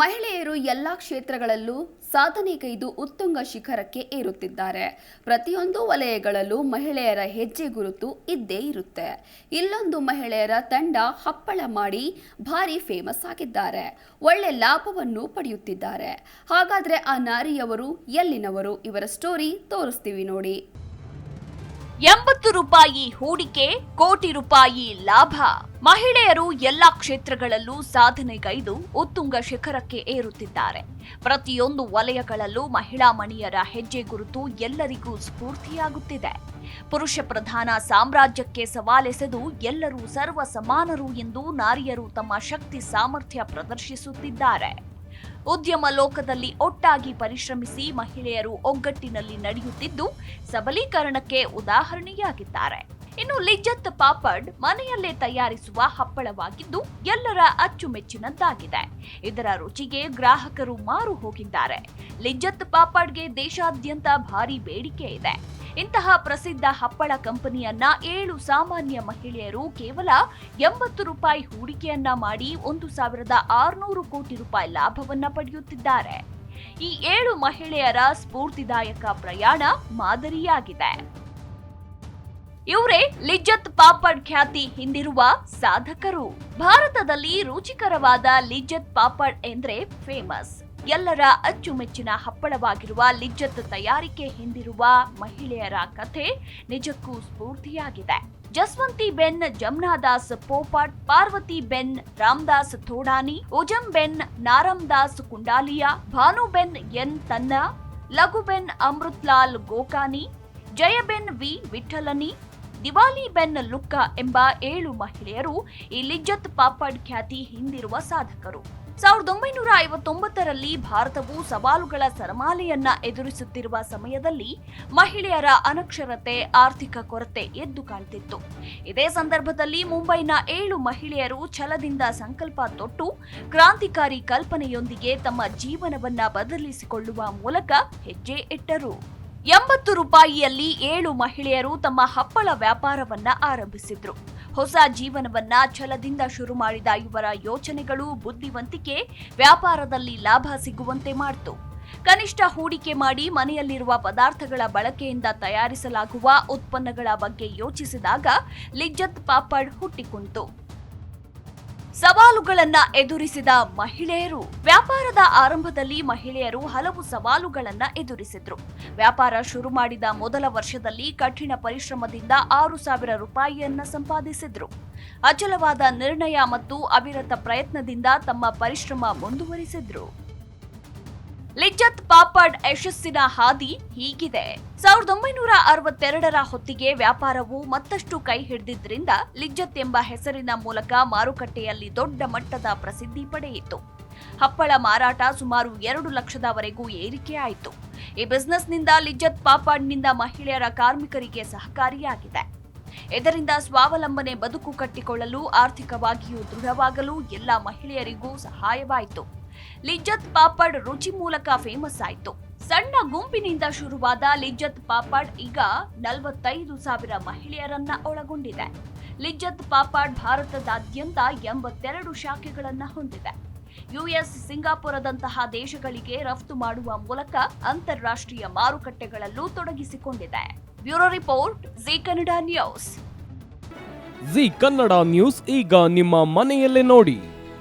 ಮಹಿಳೆಯರು ಎಲ್ಲ ಕ್ಷೇತ್ರಗಳಲ್ಲೂ ಸಾಧನೆಗೈದು ಉತ್ತುಂಗ ಶಿಖರಕ್ಕೆ ಏರುತ್ತಿದ್ದಾರೆ. ಪ್ರತಿಯೊಂದು ವಲಯಗಳಲ್ಲೂ ಮಹಿಳೆಯರ ಹೆಜ್ಜೆ ಗುರುತು ಇದ್ದೇ ಇರುತ್ತೆ. ಇಲ್ಲೊಂದು ಮಹಿಳೆಯರ ತಂಡ ಹಪ್ಪಳ ಮಾಡಿ ಭಾರಿ ಫೇಮಸ್ ಆಗಿದ್ದಾರೆ. ಒಳ್ಳೆ ಲಾಭವನ್ನು ಪಡೆಯುತ್ತಿದ್ದಾರೆ. ಹಾಗಾದ್ರೆ ಆ ನಾರಿಯವರು ಎಲ್ಲಿನವರು? ಇವರ ಸ್ಟೋರಿ ತೋರಿಸ್ತೀವಿ ನೋಡಿ. ಎಂಬತ್ತು ರೂಪಾಯಿ ಹೂಡಿಕೆ, ಕೋಟಿ ರೂಪಾಯಿ ಲಾಭ. ಮಹಿಳೆಯರು ಎಲ್ಲಾ ಕ್ಷೇತ್ರಗಳಲ್ಲೂ ಸಾಧನೆಗೈದು ಉತ್ತುಂಗ ಶಿಖರಕ್ಕೆ ಏರುತ್ತಿದ್ದಾರೆ. ಪ್ರತಿಯೊಂದು ವಲಯಗಳಲ್ಲೂ ಮಹಿಳಾ ಮಣಿಯರ ಹೆಜ್ಜೆ ಗುರುತು ಎಲ್ಲರಿಗೂ ಸ್ಫೂರ್ತಿಯಾಗುತ್ತಿದೆ. ಪುರುಷ ಪ್ರಧಾನ ಸಾಮ್ರಾಜ್ಯಕ್ಕೆ ಸವಾಲೆಸೆದು ಎಲ್ಲರೂ ಸರ್ವ ಸಮಾನರು ಎಂದು ನಾರಿಯರು ತಮ್ಮ ಶಕ್ತಿ ಸಾಮರ್ಥ್ಯ ಪ್ರದರ್ಶಿಸುತ್ತಿದ್ದಾರೆ. ಉದ್ಯಮ ಲೋಕದಲ್ಲಿ ಒಟ್ಟಾಗಿ ಪರಿಶ್ರಮಿಸಿ ಮಹಿಳೆಯರು ಒಗ್ಗಟ್ಟಿನಲ್ಲಿ ನಡೆಯುತ್ತಿದ್ದು, ಸಬಲೀಕರಣಕ್ಕೆ ಉದಾಹರಣೆಯಾಗಿದ್ದಾರೆ. ಇನ್ನು ಲಿಜ್ಜತ್ ಪಾಪಡ್ ಮನೆಯಲ್ಲೇ ತಯಾರಿಸುವ ಹಪ್ಪಳವಾಗಿದ್ದು, ಎಲ್ಲರ ಅಚ್ಚುಮೆಚ್ಚಿನದ್ದಾಗಿದೆ. ಇದರ ರುಚಿಗೆ ಗ್ರಾಹಕರು ಮಾರು ಹೋಗಿದ್ದಾರೆ. ಲಿಜ್ಜತ್ ಪಾಪಡ್ಗೆ ದೇಶಾದ್ಯಂತ ಭಾರಿ ಬೇಡಿಕೆ ಇದೆ. ಇಂತಹ ಪ್ರಸಿದ್ಧ ಹಪ್ಪಳ ಕಂಪನಿಯನ್ನ ಏಳು ಸಾಮಾನ್ಯ ಮಹಿಳೆಯರು ಕೇವಲ ಎಂಬತ್ತು ರೂಪಾಯಿ ಹೂಡಿಕೆಯನ್ನ ಮಾಡಿ ಒಂದು ಸಾವಿರದ ಆರುನೂರು ಕೋಟಿ ರೂಪಾಯಿ ಲಾಭವನ್ನ ಪಡೆಯುತ್ತಿದ್ದಾರೆ. ಈ ಏಳು ಮಹಿಳೆಯರ ಸ್ಫೂರ್ತಿದಾಯಕ ಪ್ರಯಾಣ ಮಾದರಿಯಾಗಿದೆ. ಇವರೇ ಲಿಜ್ಜತ್ ಪಾಪಡ್ ಖ್ಯಾತಿ ಹಿಂದಿರುವ ಸಾಧಕರು. ಭಾರತದಲ್ಲಿ ರುಚಿಕರವಾದ ಲಿಜ್ಜತ್ ಪಾಪಡ್ ಎಂದ್ರೆ ಫೇಮಸ್ ಎಲ್ಲರ ಅಚ್ಚುಮೆಚ್ಚಿನ ಹಪ್ಪಳವಾಗಿರುವ ಲಿಜ್ಜತ್ ತಯಾರಿಕೆ ಹಿಂದಿರುವ ಮಹಿಳೆಯರ ಕಥೆ ನಿಜಕ್ಕೂ ಸ್ಫೂರ್ತಿಯಾಗಿದೆ. ಜಸ್ವಂತಿ ಬೆನ್, ಜಮ್ನಾದಾಸ್ ಪೋಪಟ್, ಪಾರ್ವತಿ ಬೆನ್, ರಾಮದಾಸ್ ಥೋಡಾನಿ, ಉಜಂ ಬೆನ್ ನಾರಮ್ದಾಸ್ ಕುಂಡಾಲಿಯಾ, ಭಾನು ಬೆನ್ ಎನ್ ತನ್ನ ಲಘುಬೆನ್ ಅಮೃತ್ಲಾಲ್ ಗೋಕಾನಿ ಜಯಬೆನ್ ವಿ ವಿಠಲನಿ, ದಿವಾಲಿ ಬೆನ್ ಲುಕ್ಕ ಎಂಬ ಏಳು ಮಹಿಳೆಯರು ಈ ಲಿಜ್ಜತ್ ಪಾಪಡ್ ಖ್ಯಾತಿ ಹಿಂದಿರುವ ಸಾಧಕರು. ಸಾವಿರದ ಒಂಬೈನೂರ ಐವತ್ತೊಂಬತ್ತರಲ್ಲಿ ಭಾರತವು ಸವಾಲುಗಳ ಸರಮಾಲೆಯನ್ನ ಎದುರಿಸುತ್ತಿರುವ ಸಮಯದಲ್ಲಿ ಮಹಿಳೆಯರ ಅನಕ್ಷರತೆ, ಆರ್ಥಿಕ ಕೊರತೆ ಎದ್ದು ಕಾಣ್ತಿತ್ತು. ಇದೇ ಸಂದರ್ಭದಲ್ಲಿ ಮುಂಬೈನ ಏಳು ಮಹಿಳೆಯರು ಛಲದಿಂದ ಸಂಕಲ್ಪ ತೊಟ್ಟು ಕ್ರಾಂತಿಕಾರಿ ಕಲ್ಪನೆಯೊಂದಿಗೆ ತಮ್ಮ ಜೀವನವನ್ನ ಬದಲಿಸಿಕೊಳ್ಳುವ ಮೂಲಕ ಹೆಜ್ಜೆ ಇಟ್ಟರು. ಎಂಬತ್ತು ರೂಪಾಯಿಯಲ್ಲಿ ಏಳು ಮಹಿಳೆಯರು ತಮ್ಮ ಹಪ್ಪಳ ವ್ಯಾಪಾರವನ್ನ ಆರಂಭಿಸಿದ್ರು. ಹೊಸ ಜೀವನವನ್ನ ಛಲದಿಂದ ಶುರು ಮಾಡಿದ ಇವರ ಯೋಚನೆಗಳು, ಬುದ್ಧಿವಂತಿಕೆ ವ್ಯಾಪಾರದಲ್ಲಿ ಲಾಭ ಸಿಗುವಂತೆ ಮಾಡಿತು. ಕನಿಷ್ಠ ಹೂಡಿಕೆ ಮಾಡಿ ಮನೆಯಲ್ಲಿರುವ ಪದಾರ್ಥಗಳ ಬಳಕೆಯಿಂದ ತಯಾರಿಸಲಾಗುವ ಉತ್ಪನ್ನಗಳ ಬಗ್ಗೆ ಯೋಚಿಸಿದಾಗ ಲಿಜ್ಜತ್ ಪಾಪಡ್ ಹುಟ್ಟಿಕೊಂಡಿತು ಸವಾಲುಗಳನ್ನ ಎದುರಿಸಿದ ಮಹಿಳೆಯರು. ವ್ಯಾಪಾರದ ಆರಂಭದಲ್ಲಿ ಮಹಿಳೆಯರು ಹಲವು ಸವಾಲುಗಳನ್ನ ಎದುರಿಸಿದ್ರು. ವ್ಯಾಪಾರ ಶುರು ಮಾಡಿದ ಮೊದಲ ವರ್ಷದಲ್ಲಿ ಕಠಿಣ ಪರಿಶ್ರಮದಿಂದ ಆರು ಸಾವಿರ ರೂಪಾಯಿಯನ್ನ ಸಂಪಾದಿಸಿದ್ರು. ಅಚಲವಾದ ನಿರ್ಣಯ ಮತ್ತು ಅವಿರತ ಪ್ರಯತ್ನದಿಂದ ತಮ್ಮ ಪರಿಶ್ರಮ ಮುಂದುವರಿಸಿದ್ರು. ಲಿಜ್ಜತ್ ಪಾಪಡ್ ಯಶಸ್ಸಿನ ಹಾದಿ ಹೀಗಿದೆ. ಸಾವಿರದ ಒಂಬೈನೂರ ಅರವತ್ತೆರಡರ ಹೊತ್ತಿಗೆ ವ್ಯಾಪಾರವು ಮತ್ತಷ್ಟು ಕೈ ಹಿಡಿದಿದ್ದರಿಂದ ಲಿಜ್ಜತ್ ಎಂಬ ಹೆಸರಿನ ಮೂಲಕ ಮಾರುಕಟ್ಟೆಯಲ್ಲಿ ದೊಡ್ಡ ಮಟ್ಟದ ಪ್ರಸಿದ್ಧಿ ಪಡೆಯಿತು. ಹಪ್ಪಳ ಮಾರಾಟ ಸುಮಾರು ಎರಡು ಲಕ್ಷದವರೆಗೂ ಏರಿಕೆಯಾಯಿತು ಈ ಬಿಸ್ನೆಸ್ನಿಂದ ಲಿಜ್ಜತ್ ಪಾಪಾಡ್ನಿಂದ ಮಹಿಳೆಯರ ಕಾರ್ಮಿಕರಿಗೆ ಸಹಕಾರಿಯಾಗಿದೆ. ಇದರಿಂದ ಸ್ವಾವಲಂಬನೆ ಬದುಕು ಕಟ್ಟಿಕೊಳ್ಳಲು ಆರ್ಥಿಕವಾಗಿಯೂ ದೃಢವಾಗಲು ಎಲ್ಲ ಮಹಿಳೆಯರಿಗೂ ಸಹಾಯವಾಯಿತು. ಲಿಜ್ಜತ್ ಪಾಪಡ್ ರುಚಿ ಮೂಲಕ ಫೇಮಸ್ ಆಯಿತು. ಸಣ್ಣ ಗುಂಪಿನಿಂದ ಶುರುವಾದ ಲಿಜ್ಜತ್ ಪಾಪಡ್ ಈಗ ನಲವತ್ತೈದು ಸಾವಿರ ಮಹಿಳೆಯರನ್ನ ಒಳಗೊಂಡಿದೆ. ಲಿಜ್ಜತ್ ಪಾಪಡ್ ಭಾರತದಾದ್ಯಂತ ಎಂಬತ್ತೆರಡು ಶಾಖೆಗಳನ್ನು ಹೊಂದಿದೆ. ಯುಎಸ್ ಸಿಂಗಾಪುರದಂತಹ ದೇಶಗಳಿಗೆ ರಫ್ತು ಮಾಡುವ ಮೂಲಕ ಅಂತಾರಾಷ್ಟ್ರೀಯ ಮಾರುಕಟ್ಟೆಗಳಲ್ಲೂ ತೊಡಗಿಸಿಕೊಂಡಿದೆ. Bureau report, Zee Kannada news. Zee Kannada news ಈಗ ನಿಮ್ಮ ಮನೆಯಲ್ಲೇ ನೋಡಿ.